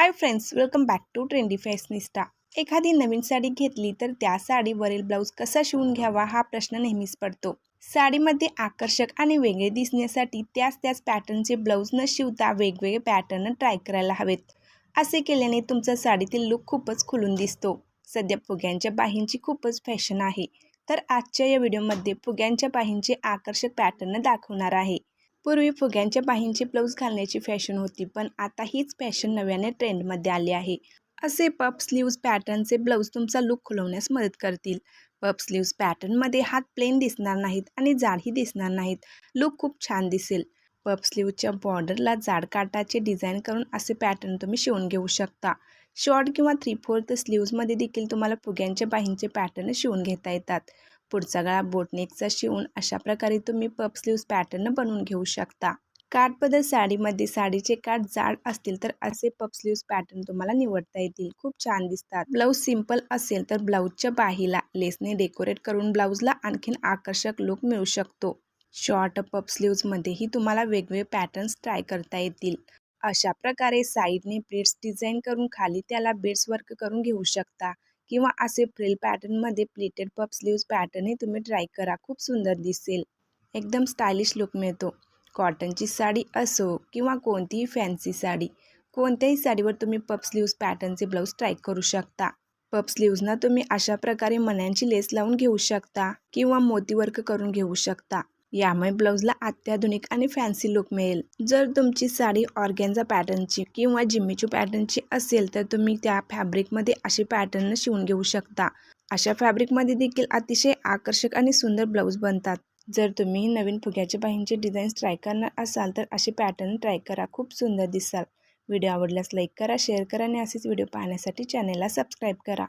Hi friends welcome back to trendy fashionista एखादी नवीन साडी घेतली तर त्या साडीवरील ब्लाऊज कसा शिवून घ्यावा हा प्रश्न नेहमीच पडतो. साडीमध्ये आकर्षक आणि वेगळे दिसण्यासाठी त्याच त्याच पॅटर्नचे ब्लाऊज न शिवता वेगवेगळे पॅटर्न ट्राय करायला हवेत. असे केल्याने तुमचा साडीतील लुक खूपच खुलून दिसतो. सध्या फुग्यांच्या बाहींची खूपच फॅशन आहे. तर आजच्या या व्हिडिओमध्ये फुग्यांच्या बाहींचे आकर्षक पॅटर्न दाखवणार आहे. पूर्वी फुग्यांच्या बाहींचे ब्लाऊज घालण्याची फॅशन होती पण आता हीच फॅशन नव्याने ट्रेंडमध्ये आली आहे. असे पप स्लीव्ज पॅटर्नचे ब्लाऊज तुमचा लुक खुलवण्यास मदत करतील. पप स्लीव्ज पॅटर्नमध्ये हात प्लेन दिसणार नाहीत आणि जाडही दिसणार नाहीत. लुक खूप छान दिसेल. पप स्लीवच्या बॉर्डरला जाड काटाचे डिझाईन करून असे पॅटर्न तुम्ही शिवून घेऊ शकता. शॉर्ट किंवा थ्री फोर्थ स्लीव्जमध्ये देखील तुम्हाला फुग्यांच्या बाहींचे पॅटर्न शिवून घेता येतात. पुढचा गळा बोटनेकचा शिवून अशा प्रकारे तुम्ही पप स्लीव्ज पॅटर्न बनवून घेऊ शकता. काठबद्दल साडीमध्ये साडीचे काठ जाड असतील तर असे पप स्लीव्ज पॅटर्न तुम्हाला निवडता येतील. खूप छान दिसतात. ब्लाऊज सिंपल असेल तर ब्लाऊजच्या बाहीला लेसने डेकोरेट करून ब्लाऊजला आणखीन आकर्षक लुक मिळू शकतो. शॉर्ट पप स्लीव्जमध्येही तुम्हाला वेगवेगळे पॅटर्न्स ट्राय करता येतील. अशा प्रकारे साईडने प्लेट्स डिझाईन करून खाली त्याला बेड्स वर्क करून घेऊ शकता. किंवा असे फ्रिल पॅटर्नमध्ये प्लेटेड पप स्लीव्ज पॅटर्नही तुम्ही ट्राय करा. खूप सुंदर दिसेल. एकदम स्टायलिश लुक मिळतो. कॉटनची साडी असो किंवा कोणतीही फॅन्सी साडी कोणत्याही साडीवर तुम्ही पप स्लीव्ज पॅटर्नचे ब्लाऊज ट्राय करू शकता. पप स्लीव्जना तुम्ही अशा प्रकारे मण्यांची लेस लावून घेऊ शकता किंवा मोती वर्क करून घेऊ शकता. यामुळे ब्लाऊजला अत्याधुनिक आणि फॅन्सी लुक मिळेल. जर तुमची साडी ऑर्गेन्झा पॅटर्नची किंवा जिम्मीचू पॅटर्नची असेल तर तुम्ही त्या फॅब्रिकमध्ये अशी पॅटर्न शिवून घेऊ शकता. अशा फॅब्रिकमध्ये देखील अतिशय आकर्षक आणि सुंदर ब्लाऊज बनतात. जर तुम्ही नवीन फुग्याच्या बाहींचे डिझाईन्स ट्राय करणार असाल तर असे पॅटर्न ट्राय करा. खूप सुंदर दिसाल. व्हिडिओ आवडल्यास लाईक करा शेअर करा आणि असेच व्हिडिओ पाहण्यासाठी चॅनेलला सबस्क्राईब करा.